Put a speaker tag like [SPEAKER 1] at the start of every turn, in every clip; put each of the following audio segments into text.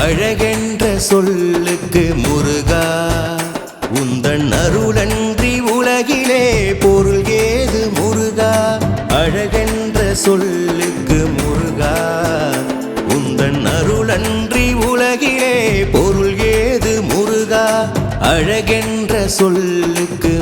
[SPEAKER 1] அழகென்ற சொல்லுக்கு முருகா உந்தன் அருளன்றி உலகிலே பொருள் ஏது முருகா? அழகென்ற சொல்லுக்கு முருகா உந்தன் அருளன்றி உலகிலே பொருள் ஏது முருகா? அழகென்ற சொல்லுக்கு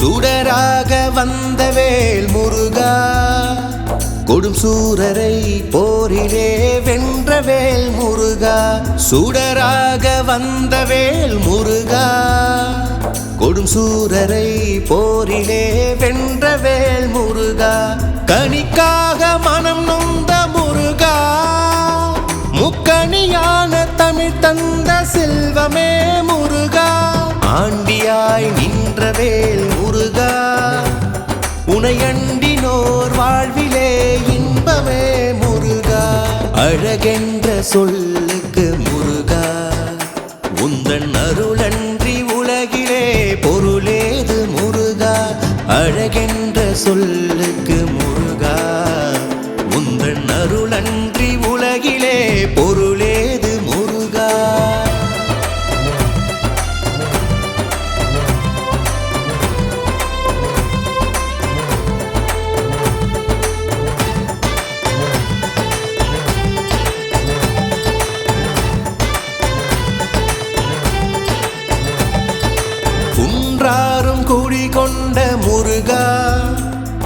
[SPEAKER 1] சுடராக வந்த வேல் முருகா கொடும் சூரரை போரிலே வென்ற வேல் முருகா சுடராக வந்த வேல் முருகா கொடும் சூரரை போரிலே வென்ற வேல் முருகா கணிக்காக மனம் நொந்த முருகா முக்கணியான தமிழ் தந்த செல்வமே முருகா ஆண்டியாய் நின்ற வேல் உனையண்டினோர் வாழ்விலே இன்பமே முருகா. அழகென்ற சொல்லுக்கு முருகா. உந்தன் அருளன்றி உலகிலே பொருளேது முருகா. அழகென்ற சொல்லுக்கு முருகா. உந்தன் அருளன்றி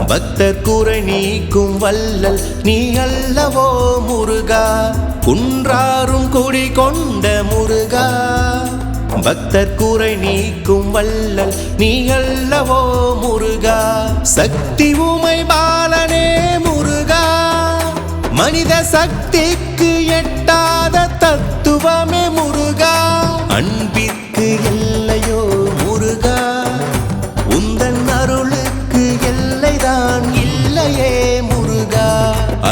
[SPEAKER 1] பக்தர் குறை நீக்கும் வல்லல் நீ அல்லவோ முருகா? குன்றாரும் குடி கொண்ட முருகா? பக்தர் குறை நீக்கும் வல்லல் நீ அல்லவோ முருகா? சக்தி உமை பாலனே முருகா? மனித சக்திக்கு எட்டாத தத்துவமே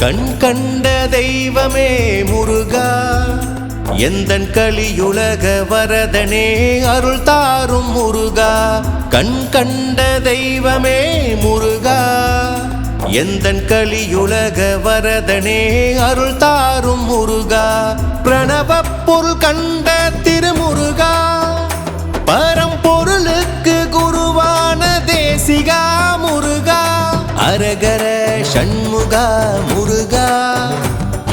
[SPEAKER 1] கண் கண்ட தெய்வமே முருகா எந்தன் கலியுலக வரதனே அருள் தாரும் முருகா. கண் கண்ட தெய்வமே முருகா எந்தன் கலியுலக வரதனே அருள் தாரும் முருகா. பிரணவ பொருள் கண்ட திருமுருகா பரம்பொருளுக்கு குருவான தேசிகா முருகா. அரகர சண்முகா முருகா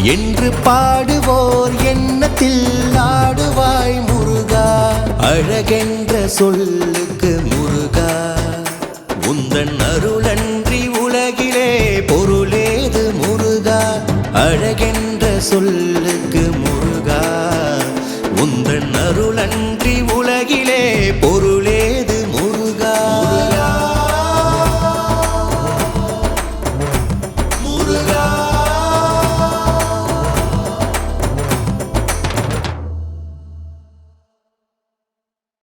[SPEAKER 1] என்று பாடுவோர் எண்ணத்தில் ஆடுவாய் முருகா. அழகென்ற சொல்லுக்கு முருகா. உந்தன் அருளன்றி உலகிலே பொருளேது முருகா. அழகென்ற சொல்லுக்கு முருகா. உந்தன் அருளன்றி